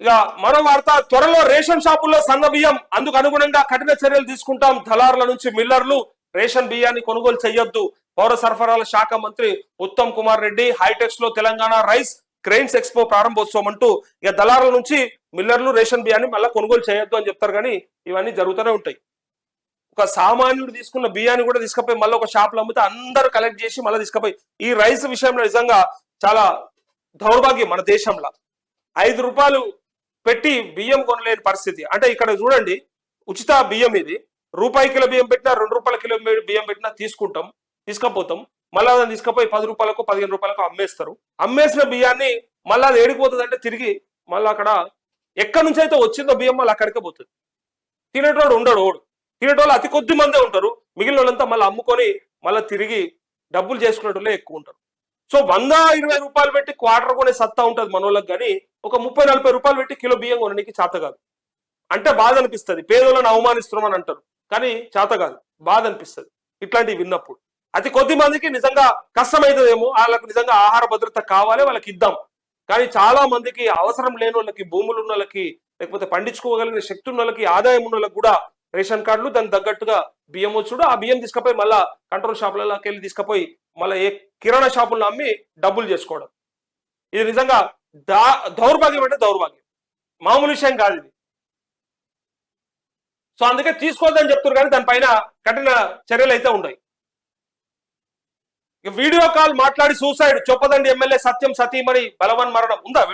ఇక మరో వార్త త్వరలో రేషన్ షాపుల్లో సన్న బియ్యం అందుకు అనుగుణంగా కఠిన చర్యలు తీసుకుంటాం. దళారుల నుంచి మిల్లర్లు రేషన్ బియ్యాన్ని కొనుగోలు చేయొద్దు పౌర సరఫరాల శాఖ మంత్రి ఉత్తమ్ కుమార్ రెడ్డి హైటెక్స్లో తెలంగాణ రైస్ క్రెయిన్స్ ఎక్స్పో ప్రారంభోత్సవం అంటూ ఇక దళారుల నుంచి మిల్లర్లు రేషన్ బియ్యాన్ని మళ్ళీ కొనుగోలు చేయొద్దు అని చెప్తారు కానీ ఇవన్నీ జరుగుతూనే ఉంటాయి. ఒక సామాన్యుడు తీసుకున్న బియ్యాన్ని కూడా తీసుకుపోయి మళ్ళీ ఒక షాప్లో అమ్మితే అందరూ కలెక్ట్ చేసి మళ్ళీ తీసుకుపోయి ఈ రైస్ విషయంలో నిజంగా చాలా దౌర్భాగ్యం మన దేశంలో. ఐదు రూపాయలు పెట్టి బియ్యం కొనలేని పరిస్థితి. అంటే ఇక్కడ చూడండి ఉచిత బియ్యం ఇది. రూపాయి కిలో బియ్యం పెట్టినా రెండు రూపాయల కిలో బియ్యం పెట్టినా తీసుకుంటాం తీసుకపోతాం. మళ్ళీ దాన్ని తీసుకుపోయి పది రూపాయలకు పదిహేను రూపాయలకు అమ్మేస్తారు. అమ్మేసిన బియ్యాన్ని మళ్ళీ అది ఏడిపోతుంది అంటే తిరిగి మళ్ళీ అక్కడ ఎక్కడి నుంచి అయితే వచ్చిందో బియ్యం మళ్ళీ అక్కడికే పోతుంది. తినేటోడు ఉండడు ఓడు. తినేటోళ్ళు అతి కొద్ది మందే ఉంటారు. మిగిలిన వాళ్ళంతా మళ్ళీ అమ్ముకొని మళ్ళీ తిరిగి డబ్బులు చేసుకునేటోళ్ళే ఎక్కువ ఉంటారు. సో వంద ఇరవై రూపాయలు పెట్టి క్వార్టర్ కొనే సత్తా ఉంటుంది మనోళ్ళకి కానీ ఒక ముప్పై నలభై రూపాయలు పెట్టి కిలో బియ్యం కొనడానికి చేత కాదు. అంటే బాధ అనిపిస్తుంది. పేదలను అవమానిస్తున్నామని అంటారు. కానీ చేత కాదు. బాధ అనిపిస్తుంది. ఇట్లాంటివి విన్నప్పుడు. అది కొద్ది మందికి నిజంగా కష్టమవుతుందేమో వాళ్ళకి నిజంగా ఆహార భద్రత కావాలి వాళ్ళకి ఇద్దాం. కానీ చాలా మందికి అవసరం లేని వాళ్ళకి భూములు ఉన్న వాళ్ళకి లేకపోతే పండించుకోగలిగిన శక్తి ఉన్న వాళ్ళకి ఆదాయం ఉన్న వాళ్ళకి కూడా రేషన్ కార్డులు దానికి తగ్గట్టుగా బియ్యం వచ్చుడు ఆ బియ్యం తీసుకుపోయి మళ్ళా కంట్రోల్ షాపులలోకి వెళ్ళి తీసుకుపోయి మళ్ళీ ఏ కిరాణా షాపులను అమ్మి డబ్బులు చేసుకోవడం. ఇది నిజంగా దా దౌర్భాగ్యం అంటే దౌర్భాగ్యం. మామూలు విషయం కాదు ఇది. సో అందుకే తీసుకోవద్దని చెప్తున్నారు కానీ దానిపైన కఠిన చర్యలు అయితే ఉన్నాయి వీడియో కాల్ మాట్లాడి సూసైడ్ చొప్పదండి ఎమ్మెల్యే సత్యం సతీమణి బలవన్ మరణం ఉందా?